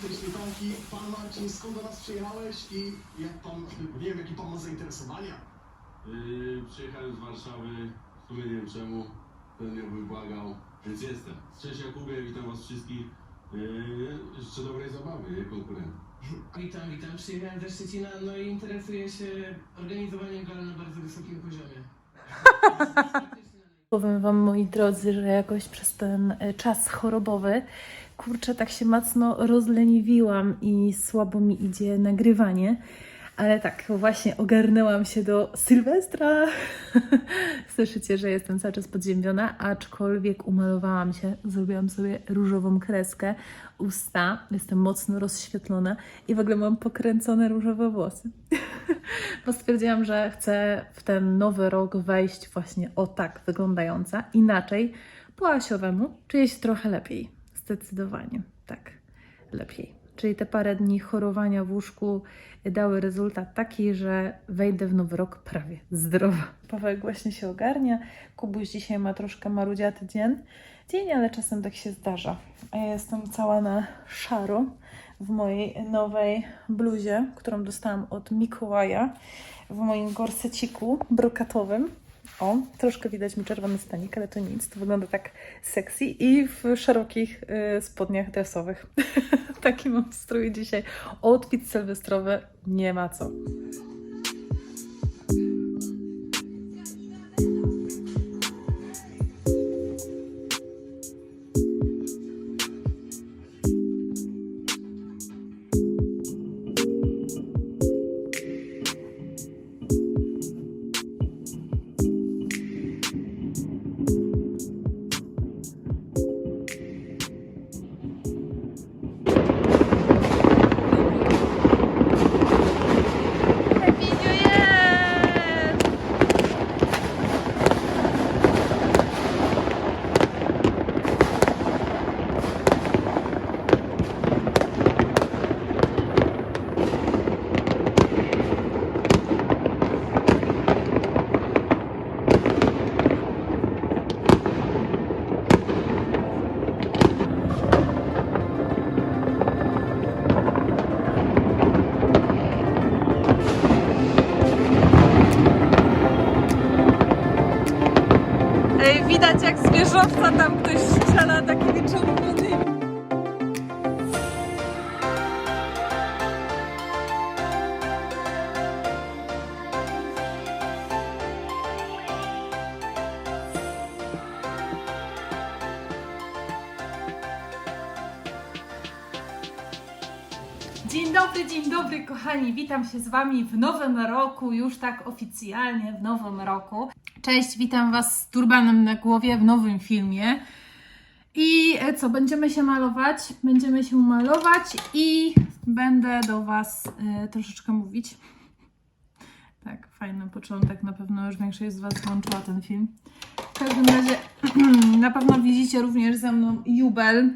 tej śmietanki. Pan Marcin, skąd do nas przyjechałeś i jak pan, nie wiem, jakie pan ma zainteresowania? Yy, przyjechałem z Warszawy, w sumie nie wiem czemu, ten mnie wybłagał, więc jestem. Cześć Jakubie, witam was wszystkich. Yy, jeszcze dobrej zabawy, nie konkurent. Witam, witam. Przyjechałem ze Szczecina, no i interesuję się organizowaniem gal na bardzo wysokim poziomie. Powiem Wam, moi drodzy, że jakoś przez ten e, czas chorobowy, kurczę, tak się mocno rozleniwiłam i słabo mi idzie nagrywanie. Ale tak, właśnie ogarnęłam się do Sylwestra. Słyszycie, że jestem cały czas podziębiona, aczkolwiek umalowałam się, zrobiłam sobie różową kreskę, usta, jestem mocno rozświetlona i w ogóle mam pokręcone różowe włosy. Bo stwierdziłam, że chcę w ten nowy rok wejść właśnie o tak wyglądająca, inaczej, po Asiowemu. Czuję się trochę lepiej, zdecydowanie, tak, lepiej. Czyli te parę dni chorowania w łóżku dały rezultat taki, że wejdę w nowy rok prawie zdrowa. Pawełek właśnie się ogarnia, Kubuś dzisiaj ma troszkę marudziaty dzień, dzień, ale czasem tak się zdarza. A ja jestem cała na szaro w mojej nowej bluzie, którą dostałam od Mikołaja, w moim gorseciku brokatowym. O, troszkę widać mi czerwony stanik, ale to nic, to wygląda tak sexy i w szerokich y, spodniach dresowych. Taki mam strój dzisiaj. Outfit sylwestrowy, nie ma co. wieżowca tam ktoś strzela takimi czerwonymi. Dzień dobry, dzień dobry kochani, witam się z Wami w nowym roku, już tak oficjalnie w nowym roku. Cześć, witam Was z turbanem na głowie w nowym filmie. I e, co, będziemy się malować, będziemy się malować i będę do Was e, troszeczkę mówić. Tak, fajny początek, na pewno już większość z Was włączyła ten film. W każdym razie na pewno widzicie również ze mną jubel.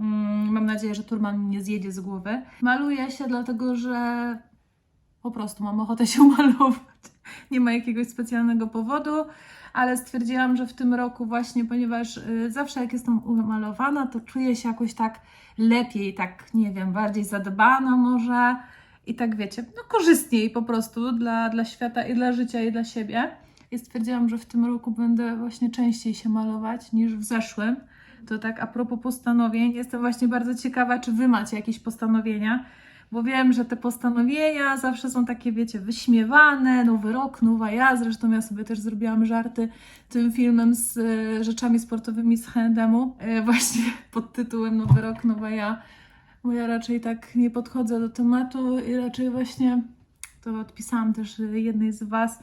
Mm, Mam nadzieję, że Turman nie zjedzie z głowy. Maluję się dlatego, że po prostu mam ochotę się malować. Nie ma jakiegoś specjalnego powodu, ale stwierdziłam, że w tym roku właśnie, ponieważ y, zawsze jak jestem umalowana, to czuję się jakoś tak lepiej, tak nie wiem, bardziej zadbana może i tak wiecie, no korzystniej po prostu dla, dla świata i dla życia i dla siebie. I stwierdziłam, że w tym roku będę właśnie częściej się malować niż w zeszłym. To tak a propos postanowień, jestem właśnie bardzo ciekawa, czy Wy macie jakieś postanowienia, bo wiem, że te postanowienia zawsze są takie, wiecie, wyśmiewane, nowy rok, nowa ja, zresztą ja sobie też zrobiłam żarty tym filmem z e, rzeczami sportowymi z H&M-u, e, właśnie pod tytułem Nowy rok, nowa ja, bo ja raczej tak nie podchodzę do tematu i raczej właśnie, to odpisałam też jednej z Was,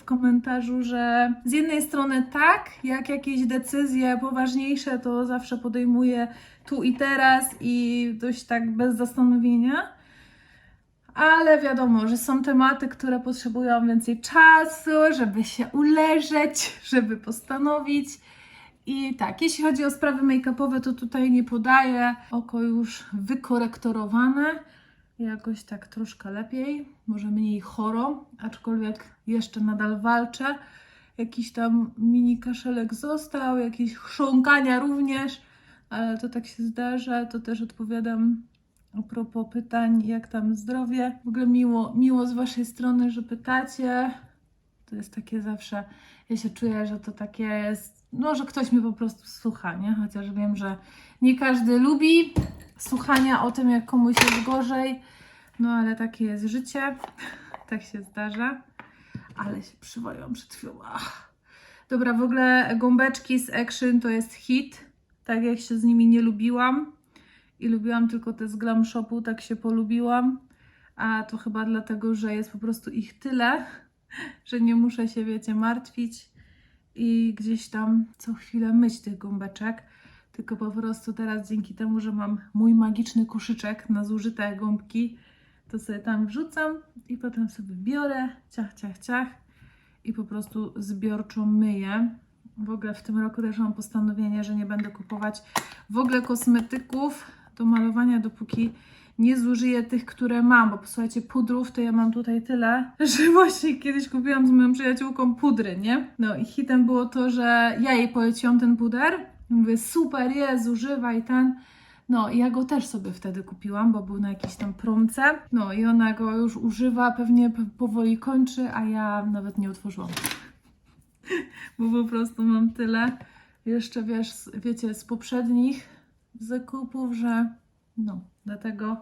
w komentarzu, że z jednej strony tak, jak jakieś decyzje poważniejsze, to zawsze podejmuję tu i teraz i dość tak bez zastanowienia. Ale wiadomo, że są tematy, które potrzebują więcej czasu, żeby się uleżeć, żeby postanowić. I tak, jeśli chodzi o sprawy make-upowe, to tutaj nie podaję. Oko już wykorektorowane jakoś tak troszkę lepiej, może mniej choro, aczkolwiek jeszcze nadal walczę. Jakiś tam mini kaszelek został, jakieś chrząkania również, ale to tak się zdarza, to też odpowiadam A propos pytań, jak tam zdrowie. W ogóle miło, miło z Waszej strony, że pytacie. To jest takie zawsze, ja się czuję, że to takie jest, no, że ktoś mnie po prostu słucha, nie? Chociaż wiem, że nie każdy lubi słuchania o tym, jak komuś jest gorzej, no ale takie jest życie, tak się zdarza. Ale się przywaliłam przed chwilą. Dobra, w ogóle gąbeczki z Action to jest hit, tak jak się z nimi nie lubiłam i lubiłam tylko te z Glam Shopu, tak się polubiłam, a to chyba dlatego, że jest po prostu ich tyle, że nie muszę się, wiecie, martwić i gdzieś tam co chwilę myć tych gąbeczek. Tylko po prostu teraz dzięki temu, że mam mój magiczny koszyczek na zużyte gąbki, to sobie tam wrzucam i potem sobie biorę, ciach, ciach, ciach i po prostu zbiorczo myję. W ogóle w tym roku też mam postanowienie, że nie będę kupować w ogóle kosmetyków do malowania, dopóki nie zużyję tych, które mam, bo posłuchajcie, pudrów to ja mam tutaj tyle, że właśnie kiedyś kupiłam z moją przyjaciółką pudry, nie? No i hitem było to, że ja jej poleciłam ten puder, mówię super jest, używaj ten, no i ja go też sobie wtedy kupiłam, bo był na jakiejś tam promce, no i ona go już używa, pewnie powoli kończy, a ja nawet nie otworzyłam, bo po prostu mam tyle, jeszcze wiesz, wiecie, z poprzednich zakupów, że no, dlatego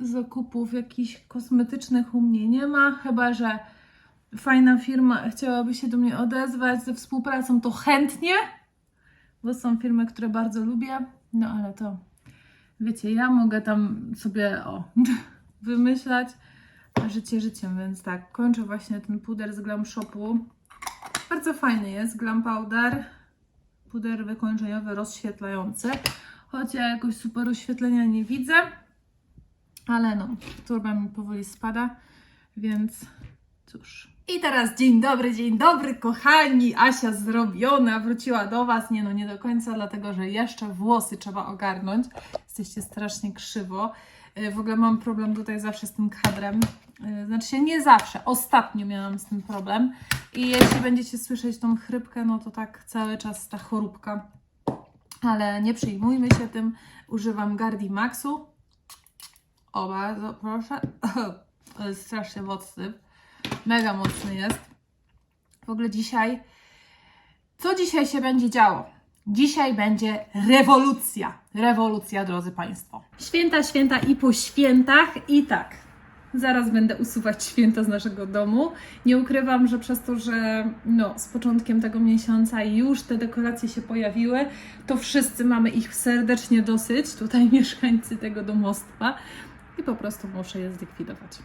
zakupów jakichś kosmetycznych u mnie nie ma, chyba że fajna firma chciałaby się do mnie odezwać ze współpracą, to chętnie, bo są firmy, które bardzo lubię, no ale to wiecie, ja mogę tam sobie o, wymyślać, życie życiem, więc tak, kończę właśnie ten puder z Glam Shopu. Bardzo fajny jest, Glam Powder, puder wykończeniowy, rozświetlający, choć ja jakoś super oświetlenia nie widzę, ale no, turba mi powoli spada, więc cóż. I teraz dzień dobry, dzień dobry, kochani. Asia zrobiona, wróciła do Was. Nie no, nie do końca, dlatego że jeszcze włosy trzeba ogarnąć. Jesteście strasznie krzywo. Yy, W ogóle mam problem tutaj zawsze z tym kadrem. Yy, Znaczy się nie zawsze, ostatnio miałam z tym problem. I jeśli będziecie słyszeć tą chrypkę, no to tak cały czas ta choróbka. Ale nie przejmujmy się tym. Używam Gardi Maxu. O, bardzo proszę. Jest strasznie mocny. Mega mocny jest. W ogóle dzisiaj. Co dzisiaj się będzie działo? Dzisiaj będzie rewolucja. Rewolucja, drodzy Państwo. Święta, święta i po świętach. I tak. Zaraz będę usuwać święta z naszego domu. Nie ukrywam, że przez to, że no, z początkiem tego miesiąca już te dekoracje się pojawiły, to wszyscy mamy ich serdecznie dosyć, tutaj mieszkańcy tego domostwa i po prostu muszę je zlikwidować.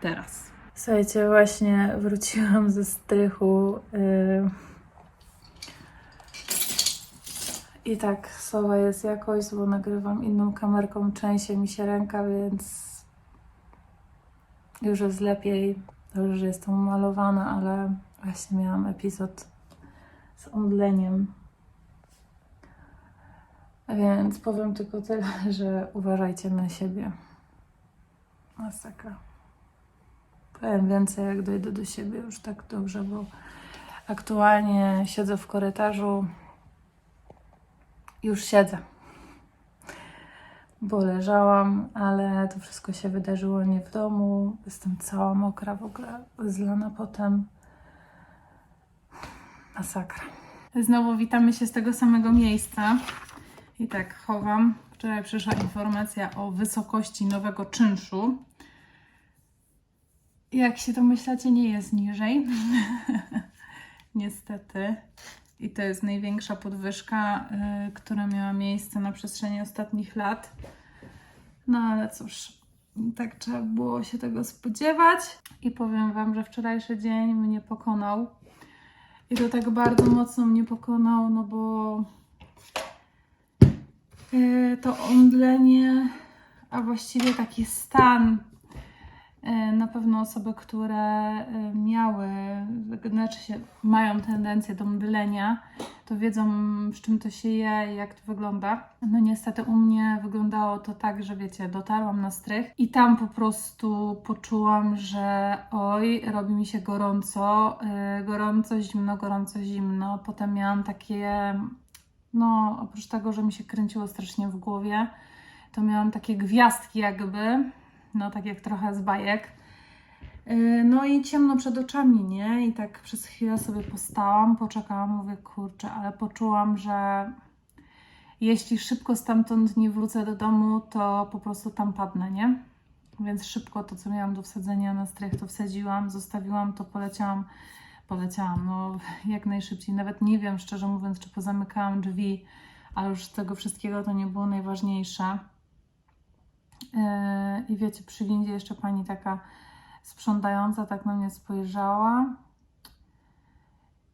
Teraz. Słuchajcie, właśnie wróciłam ze strychu. Yy... I tak, słowa jest jakoś, bo nagrywam inną kamerką, trzęsie mi się ręka, więc już jest lepiej. Dobrze, że jestem umalowana, ale właśnie miałam epizod z omdleniem. Więc powiem tylko tyle, że uważajcie na siebie. Masakra. Powiem więcej, jak dojdę do siebie już tak dobrze, bo aktualnie siedzę w korytarzu. Już siedzę. Bo leżałam, ale to wszystko się wydarzyło nie w domu. Jestem cała mokra w ogóle, zlana potem. Masakra. Znowu witamy się z tego samego miejsca. I tak, chowam. Wczoraj przyszła informacja o wysokości nowego czynszu. Jak się domyślacie, nie jest niżej. Niestety. I to jest największa podwyżka, y, która miała miejsce na przestrzeni ostatnich lat. No ale cóż, tak trzeba było się tego spodziewać. I powiem Wam, że wczorajszy dzień mnie pokonał. I to tak bardzo mocno mnie pokonał, no bo y, to omdlenie, a właściwie taki stan Na pewno osoby, które e, miały, znaczy się, mają tendencję do mdlenia, to wiedzą, z czym to się je i jak to wygląda. No niestety u mnie wyglądało to tak, że wiecie, dotarłam na strych i tam po prostu poczułam, że oj, robi mi się gorąco, e, gorąco, zimno, gorąco, zimno. Potem miałam takie, no oprócz tego, że mi się kręciło strasznie w głowie, to miałam takie gwiazdki jakby, no tak jak trochę z bajek. Yy, No i ciemno przed oczami, nie? I tak przez chwilę sobie postałam, poczekałam, mówię, kurczę, ale poczułam, że jeśli szybko stamtąd nie wrócę do domu, to po prostu tam padnę, nie? Więc szybko to, co miałam do wsadzenia na strych, to wsadziłam, zostawiłam to, poleciałam, poleciałam, no jak najszybciej. Nawet nie wiem, szczerze mówiąc, czy pozamykałam drzwi, ale już z tego wszystkiego to nie było najważniejsze. Yy, I wiecie, przy windzie jeszcze pani taka sprzątająca tak na mnie spojrzała.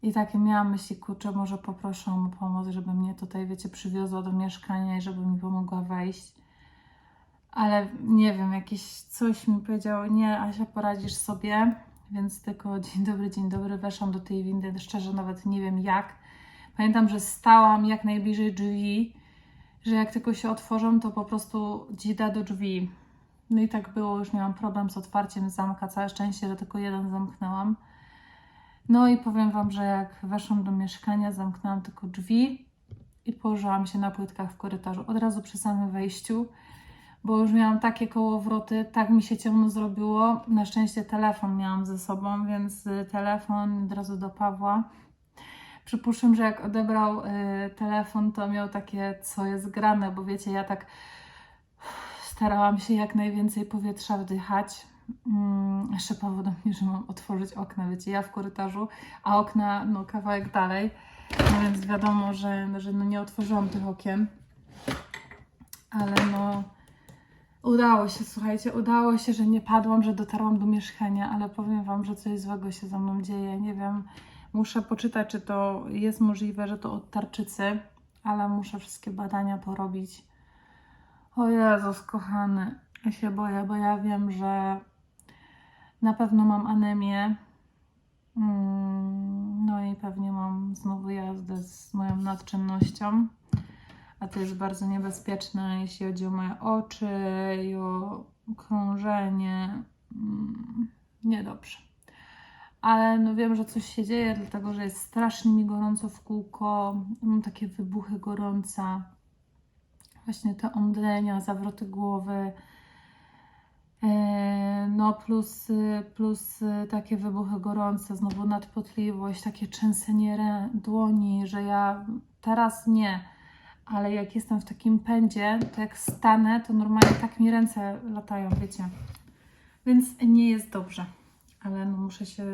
I takie miałam myśli, kurczę, może poproszę o pomoc, żeby mnie tutaj, wiecie, przywiozła do mieszkania i żeby mi pomogła wejść. Ale nie wiem, jakieś coś mi powiedziało, nie, Asia, poradzisz sobie. Więc tylko dzień dobry, dzień dobry, weszłam do tej windy, szczerze nawet nie wiem jak. Pamiętam, że stałam jak najbliżej drzwi, że jak tylko się otworzą, to po prostu dzida do drzwi. No i tak było, już miałam problem z otwarciem zamka, całe szczęście, że tylko jeden zamknęłam. No i powiem Wam, że jak weszłam do mieszkania, zamknęłam tylko drzwi i położyłam się na płytkach w korytarzu, od razu przy samym wejściu, bo już miałam takie kołowroty, tak mi się ciemno zrobiło. Na szczęście telefon miałam ze sobą, więc telefon od razu do Pawła. Przypuszczam, że jak odebrał y, telefon, to miał takie, co jest grane, bo wiecie, ja tak starałam się jak najwięcej powietrza wdychać. Mm, jeszcze Paweł do mnie, że mam otworzyć okna, wiecie, ja w korytarzu, a okna no kawałek dalej, no więc wiadomo, że, że no nie otworzyłam tych okien, ale no udało się, słuchajcie, udało się, że nie padłam, że dotarłam do mieszkania, ale powiem Wam, że coś złego się ze mną dzieje, nie wiem, muszę poczytać, czy to jest możliwe, że to od tarczycy, ale muszę wszystkie badania porobić. O Jezus, kochany, ja się boję, bo ja wiem, że na pewno mam anemię. Mm, No i pewnie mam znowu jazdę z moją nadczynnością. A to jest bardzo niebezpieczne, jeśli chodzi o moje oczy i o krążenie. Mm, Niedobrze. Ale no wiem, że coś się dzieje, dlatego że jest strasznie mi gorąco w kółko. Mam takie wybuchy gorąca. Właśnie te omdlenia, zawroty głowy. E, No plus, plus takie wybuchy gorące, znowu nadpotliwość, takie trzęsenie rę- dłoni, że ja teraz nie, ale jak jestem w takim pędzie, to jak stanę, to normalnie tak mi ręce latają, wiecie. Więc nie jest dobrze, ale no muszę się,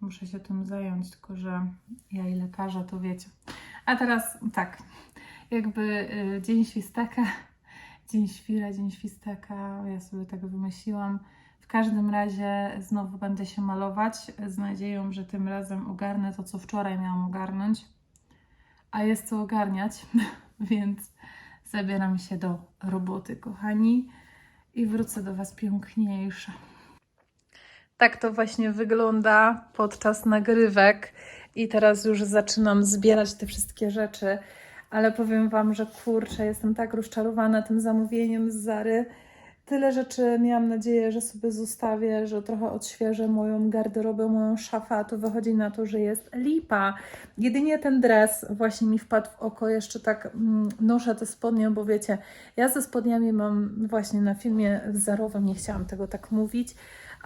muszę się tym zająć, tylko że ja i lekarze to wiecie. A teraz tak, jakby y, dzień świstaka, dzień świra, dzień świstaka, ja sobie tak wymyśliłam. W każdym razie znowu będę się malować z nadzieją, że tym razem ogarnę to, co wczoraj miałam ogarnąć. A jest co ogarniać, więc zabieram się do roboty, kochani, i wrócę do Was piękniejsza. Tak to właśnie wygląda podczas nagrywek i teraz już zaczynam zbierać te wszystkie rzeczy, ale powiem Wam, że kurczę, jestem tak rozczarowana tym zamówieniem z Zary. Tyle rzeczy miałam nadzieję, że sobie zostawię, że trochę odświeżę moją garderobę, moją szafę, a to wychodzi na to, że jest lipa. Jedynie ten dres właśnie mi wpadł w oko, jeszcze tak mm, noszę te spodnie, bo wiecie, ja ze spodniami mam właśnie na filmie wzorowym, nie chciałam tego tak mówić,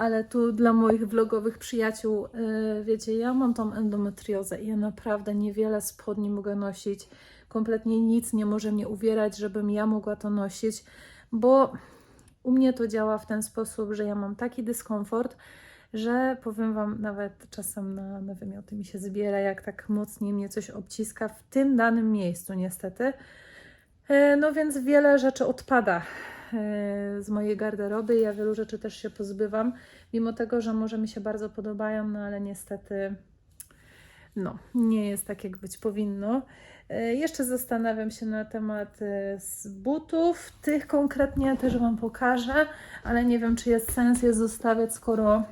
ale tu dla moich vlogowych przyjaciół, yy, wiecie, ja mam tą endometriozę i ja naprawdę niewiele spodni mogę nosić. Kompletnie nic nie może mnie uwierać, żebym ja mogła to nosić, bo u mnie to działa w ten sposób, że ja mam taki dyskomfort, że powiem Wam, nawet czasem na, na wymioty mi się zbiera, jak tak mocniej mnie coś obciska w tym danym miejscu, niestety. E, No więc wiele rzeczy odpada z mojej garderoby. Ja wielu rzeczy też się pozbywam, mimo tego, że może mi się bardzo podobają, no ale niestety no, nie jest tak, jak być powinno. E, Jeszcze zastanawiam się na temat e, butów. Tych konkretnie też Wam pokażę, ale nie wiem, czy jest sens je zostawiać, skoro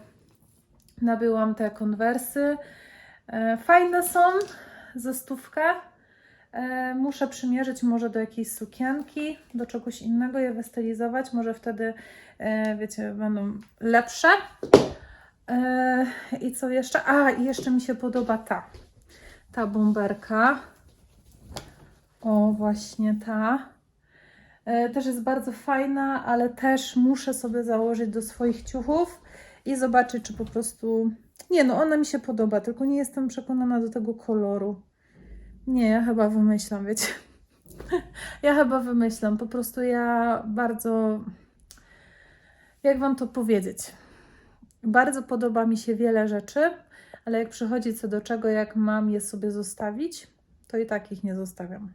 nabyłam te konwersy. E, Fajne są, za stówkę. E, Muszę przymierzyć może do jakiejś sukienki, do czegoś innego, je wystylizować. Może wtedy, e, wiecie, będą lepsze. E, I co jeszcze? A, i jeszcze mi się podoba ta. Ta bomberka. O, właśnie ta. Też jest bardzo fajna, ale też muszę sobie założyć do swoich ciuchów i zobaczyć, czy po prostu. Nie, no ona mi się podoba, tylko nie jestem przekonana do tego koloru. Nie, ja chyba wymyślam, wiecie. Ja chyba wymyślam. Po prostu ja bardzo. Jak wam to powiedzieć? Bardzo podoba mi się wiele rzeczy, ale jak przychodzi co do czego, jak mam je sobie zostawić, to i tak ich nie zostawiam.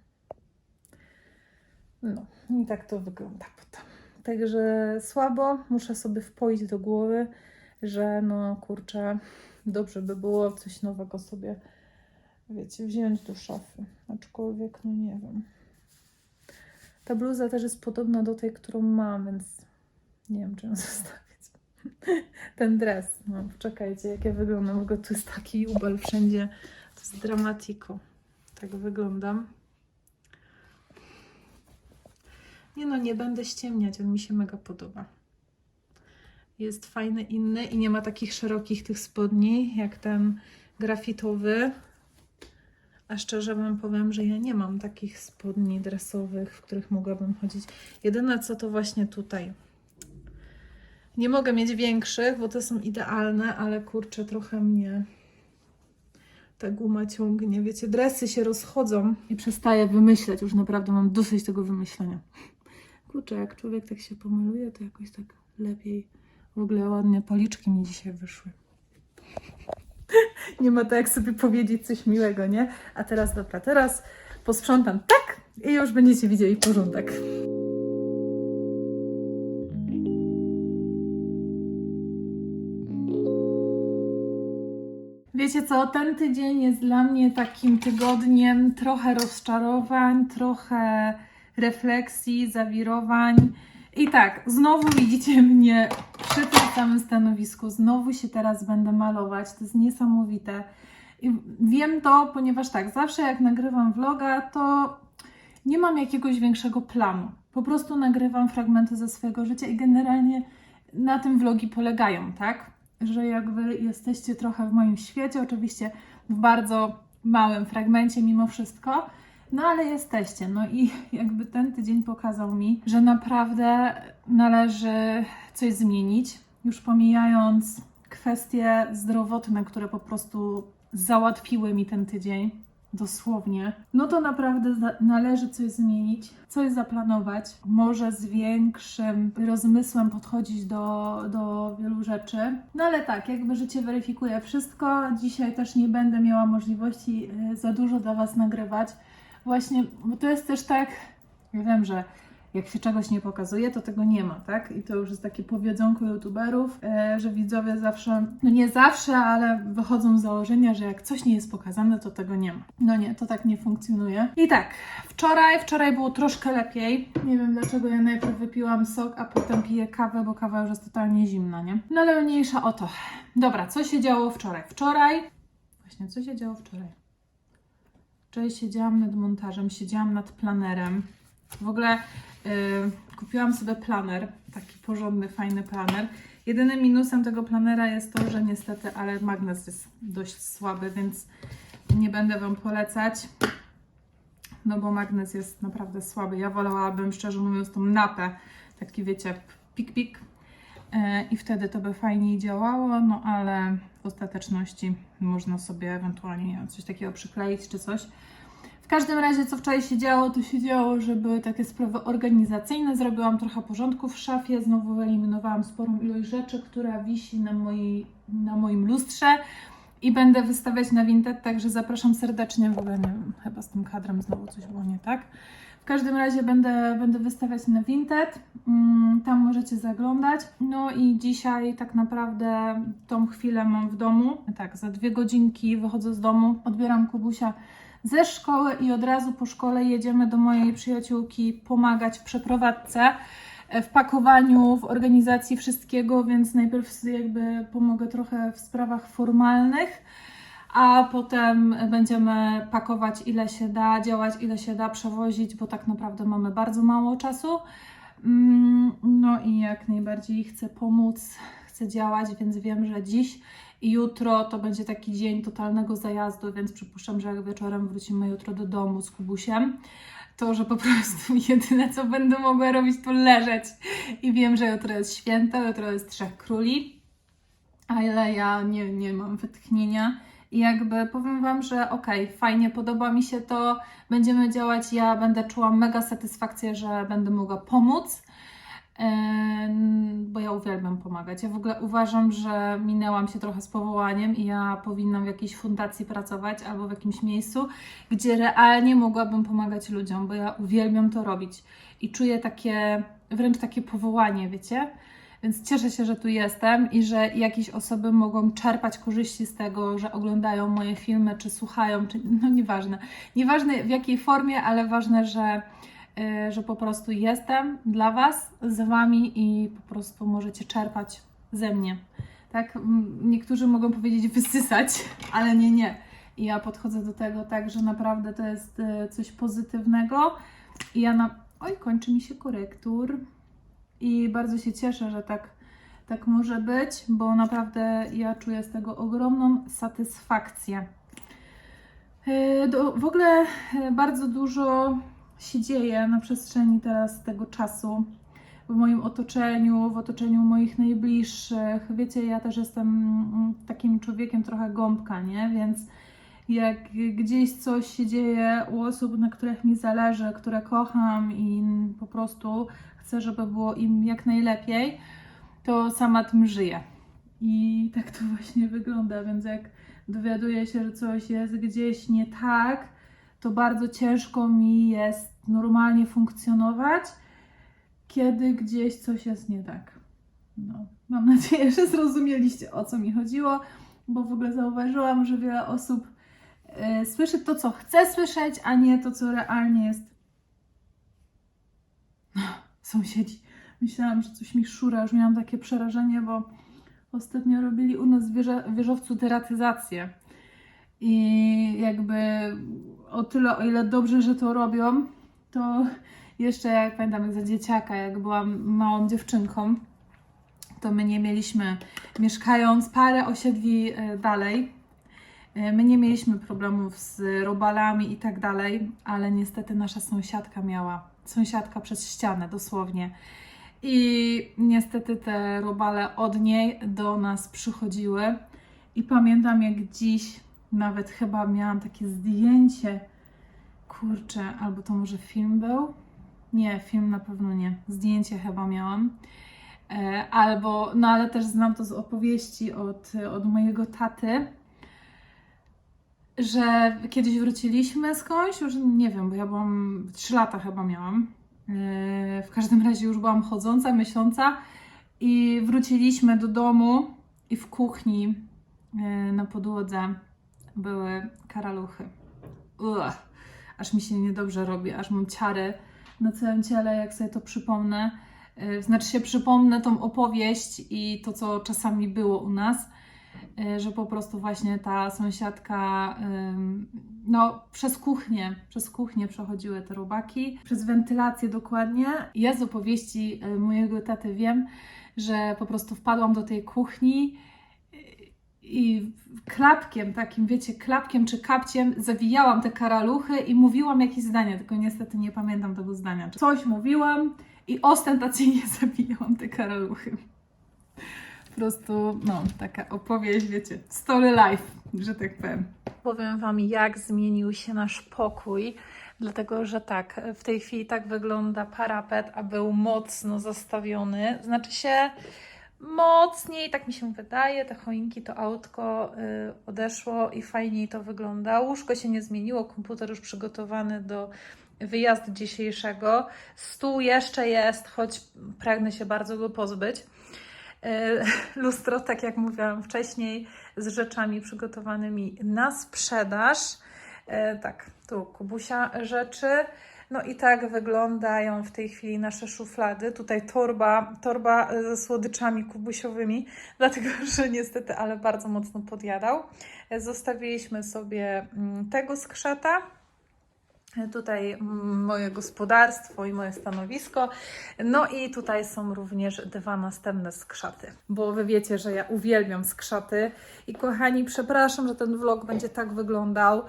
No, i tak to wygląda potem. Także słabo, muszę sobie wpoić do głowy, że no kurczę, dobrze by było coś nowego sobie, wiecie, wziąć do szafy. Aczkolwiek, no nie wiem. Ta bluza też jest podobna do tej, którą mam, więc nie wiem, czy ją zostawić. Ten dres, no czekajcie, jak ja wyglądam. Ogóle tu jest taki ubel wszędzie. To jest dramatiko. Tak wyglądam. Nie no, nie będę ściemniać, on mi się mega podoba. Jest fajny, inny i nie ma takich szerokich tych spodni, jak ten grafitowy. A szczerze wam powiem, że ja nie mam takich spodni dresowych, w których mogłabym chodzić. Jedyne co to właśnie tutaj. Nie mogę mieć większych, bo te są idealne, ale kurczę, trochę mnie ta guma ciągnie. Wiecie, dresy się rozchodzą i przestaję wymyślać. Już naprawdę mam dosyć tego wymyślenia. Kurczę, jak człowiek tak się pomaluje, to jakoś tak lepiej. W ogóle ładnie policzki mi dzisiaj wyszły. Nie ma tak jak sobie powiedzieć coś miłego, nie? A teraz dobra, teraz posprzątam tak i już będziecie widzieli porządek. Wiecie co, ten tydzień jest dla mnie takim tygodniem trochę rozczarowań, trochę refleksji, zawirowań. I tak, znowu widzicie mnie przy tym samym stanowisku, znowu się teraz będę malować, to jest niesamowite. I wiem to, ponieważ tak, zawsze jak nagrywam vloga, to nie mam jakiegoś większego planu. Po prostu nagrywam fragmenty ze swojego życia i generalnie na tym vlogi polegają, tak? Że jakby jesteście trochę w moim świecie, oczywiście w bardzo małym fragmencie mimo wszystko, no ale jesteście. No i jakby ten tydzień pokazał mi, że naprawdę należy coś zmienić. Już pomijając kwestie zdrowotne, które po prostu załatwiły mi ten tydzień, dosłownie, no to naprawdę należy coś zmienić, coś zaplanować, może z większym rozmysłem podchodzić do, do wielu rzeczy. No ale tak, jakby życie weryfikuje wszystko. Dzisiaj też nie będę miała możliwości y, za dużo dla Was nagrywać. Właśnie, bo to jest też tak, ja wiem, że jak się czegoś nie pokazuje, to tego nie ma, tak? I to już jest takie powiedzonko youtuberów, e, że widzowie zawsze, no nie zawsze, ale wychodzą z założenia, że jak coś nie jest pokazane, to tego nie ma. No nie, to tak nie funkcjonuje. I tak, wczoraj, wczoraj było troszkę lepiej. Nie wiem dlaczego ja najpierw wypiłam sok, a potem piję kawę, bo kawa już jest totalnie zimna, nie? No ale mniejsza o to. Dobra, co się działo wczoraj? Wczoraj, właśnie, co się działo wczoraj? Wczoraj siedziałam nad montażem, siedziałam nad planerem. W ogóle yy, kupiłam sobie planer, taki porządny, fajny planer. Jedynym minusem tego planera jest to, że niestety, ale magnes jest dość słaby, więc nie będę Wam polecać. No bo magnes jest naprawdę słaby. Ja wolałabym, szczerze mówiąc, tą napę, taki wiecie, pik-pik. E, I wtedy to by fajniej działało, no ale w ostateczności można sobie ewentualnie nie wiem, coś takiego przykleić czy coś. W każdym razie, co wczoraj się działo, to się działo, że były takie sprawy organizacyjne. Zrobiłam trochę porządku w szafie, znowu wyeliminowałam sporą ilość rzeczy, która wisi na, mojej, na moim lustrze i będę wystawiać na Vinted, także zapraszam serdecznie. W ogóle nie wiem, chyba z tym kadrem znowu coś było nie tak. W każdym razie będę, będę wystawiać na Vinted. Mm, Tam możecie zaglądać. No i dzisiaj tak naprawdę tą chwilę mam w domu. Tak, za dwie godzinki wychodzę z domu, odbieram Kubusia ze szkoły i od razu po szkole jedziemy do mojej przyjaciółki pomagać w przeprowadzce, e, w pakowaniu, w organizacji wszystkiego, więc najpierw jakby pomogę trochę w sprawach formalnych, a potem będziemy pakować ile się da, działać ile się da, przewozić, bo tak naprawdę mamy bardzo mało czasu. Mm, No i jak najbardziej chcę pomóc, chcę działać, więc wiem, że dziś i jutro to będzie taki dzień totalnego zajazdu, więc przypuszczam, że jak wieczorem wrócimy jutro do domu z Kubusiem, to, że po prostu jedyne co będę mogła robić to leżeć. I wiem, że jutro jest święto, jutro jest Trzech Króli, ale ja nie, nie mam wytchnienia. I jakby powiem Wam, że okej, fajnie, podoba mi się to, będziemy działać, ja będę czuła mega satysfakcję, że będę mogła pomóc, bo ja uwielbiam pomagać. Ja w ogóle uważam, że minęłam się trochę z powołaniem i ja powinnam w jakiejś fundacji pracować albo w jakimś miejscu, gdzie realnie mogłabym pomagać ludziom, bo ja uwielbiam to robić i czuję takie, wręcz takie powołanie, wiecie? Więc cieszę się, że tu jestem i że jakieś osoby mogą czerpać korzyści z tego, że oglądają moje filmy, czy słuchają, czy no nieważne. Nieważne w jakiej formie, ale ważne, że, y, że po prostu jestem dla Was, z Wami i po prostu możecie czerpać ze mnie. Tak? Niektórzy mogą powiedzieć wysysać, ale nie, nie. I ja podchodzę do tego tak, że naprawdę to jest y, coś pozytywnego i ja na... Oj, kończy mi się korektur. I bardzo się cieszę, że tak, tak może być, bo naprawdę ja czuję z tego ogromną satysfakcję. E, Do, w ogóle e, bardzo dużo się dzieje na przestrzeni teraz tego czasu w moim otoczeniu, w otoczeniu moich najbliższych. Wiecie, ja też jestem mm, takim człowiekiem trochę gąbka, nie? Więc jak gdzieś coś się dzieje u osób, na których mi zależy, które kocham i po prostu chcę, żeby było im jak najlepiej, to sama tym żyję. I tak to właśnie wygląda, więc jak dowiaduję się, że coś jest gdzieś nie tak, to bardzo ciężko mi jest normalnie funkcjonować, kiedy gdzieś coś jest nie tak. No, mam nadzieję, że zrozumieliście o co mi chodziło, bo w ogóle zauważyłam, że wiele osób słyszy to, co chce słyszeć, a nie to, co realnie jest. No, sąsiedzi. Myślałam, że coś mi szura, już miałam takie przerażenie, bo ostatnio robili u nas w wieżowcu deratyzację. I jakby o tyle, o ile dobrze, że to robią, to jeszcze jak pamiętam, jak za dzieciaka, jak byłam małą dziewczynką, to my nie mieliśmy, mieszkając parę osiedli e, dalej, my nie mieliśmy problemów z robalami i tak dalej, ale niestety nasza sąsiadka miała, sąsiadka przez ścianę dosłownie. I niestety te robale od niej do nas przychodziły. I pamiętam jak dziś, nawet chyba miałam takie zdjęcie, kurczę, albo to może film był? Nie, film na pewno nie. Zdjęcie chyba miałam. E, Albo, no ale też znam to z opowieści od, od mojego taty, że kiedyś wróciliśmy skądś, już nie wiem, bo ja byłam 3 lata chyba miałam. E, W każdym razie już byłam chodząca, myśląca i wróciliśmy do domu i w kuchni e, na podłodze były karaluchy. Ugh, aż mi się niedobrze robi, aż mam ciary na całym ciele, jak sobie to przypomnę. E, Znaczy się przypomnę tą opowieść i to, co czasami było u nas, że po prostu właśnie ta sąsiadka, no przez kuchnię, przez kuchnię przechodziły te robaki, przez wentylację dokładnie. Ja z opowieści e, mojego taty wiem, że po prostu wpadłam do tej kuchni i klapkiem takim, wiecie, klapkiem czy kapciem zawijałam te karaluchy i mówiłam jakieś zdania, tylko niestety nie pamiętam tego zdania. Coś mówiłam i ostentacyjnie zawijałam te karaluchy. Po prostu, no, taka opowieść, wiecie, story life, że tak powiem. Powiem Wam, jak zmienił się nasz pokój, dlatego że tak, w tej chwili tak wygląda parapet, a był mocno zastawiony. Znaczy się mocniej, tak mi się wydaje, te choinki, to autko y, odeszło i fajniej to wygląda. Łóżko się nie zmieniło, komputer już przygotowany do wyjazdu dzisiejszego. Stół jeszcze jest, choć pragnę się bardzo go pozbyć. Y, Lustro, tak jak mówiłam wcześniej, z rzeczami przygotowanymi na sprzedaż. Y, Tak, tu Kubusia rzeczy. No i tak wyglądają w tej chwili nasze szuflady. Tutaj torba, torba e, ze słodyczami kubusiowymi, dlatego że niestety, ale bardzo mocno podjadał. E, Zostawiliśmy sobie mm, tego skrzata. Tutaj moje gospodarstwo i moje stanowisko. No i tutaj są również dwa następne skrzaty. Bo wy wiecie, że ja uwielbiam skrzaty. I kochani, przepraszam, że ten vlog będzie tak wyglądał.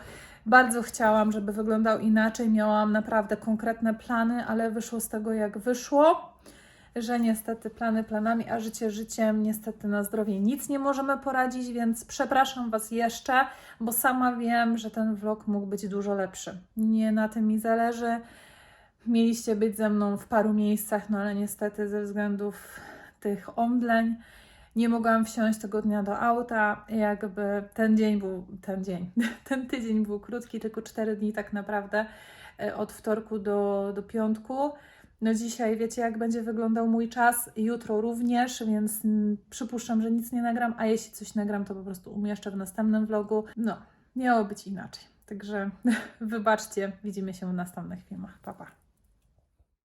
Bardzo chciałam, żeby wyglądał inaczej. Miałam naprawdę konkretne plany, ale wyszło z tego jak wyszło. Że niestety plany planami, a życie życiem, niestety na zdrowie nic nie możemy poradzić, więc przepraszam Was jeszcze, bo sama wiem, że ten vlog mógł być dużo lepszy. Nie na tym mi zależy. Mieliście być ze mną w paru miejscach, no ale niestety ze względów tych omdleń nie mogłam wsiąść tego dnia do auta. Jakby ten dzień był, ten dzień, ten tydzień był krótki, tylko 4 dni tak naprawdę, e, od wtorku do, do piątku. No dzisiaj wiecie, jak będzie wyglądał mój czas, jutro również, więc przypuszczam, że nic nie nagram, a jeśli coś nagram, to po prostu umieszczę w następnym vlogu. No, miało być inaczej. Także wybaczcie, widzimy się w następnych filmach. Pa, pa.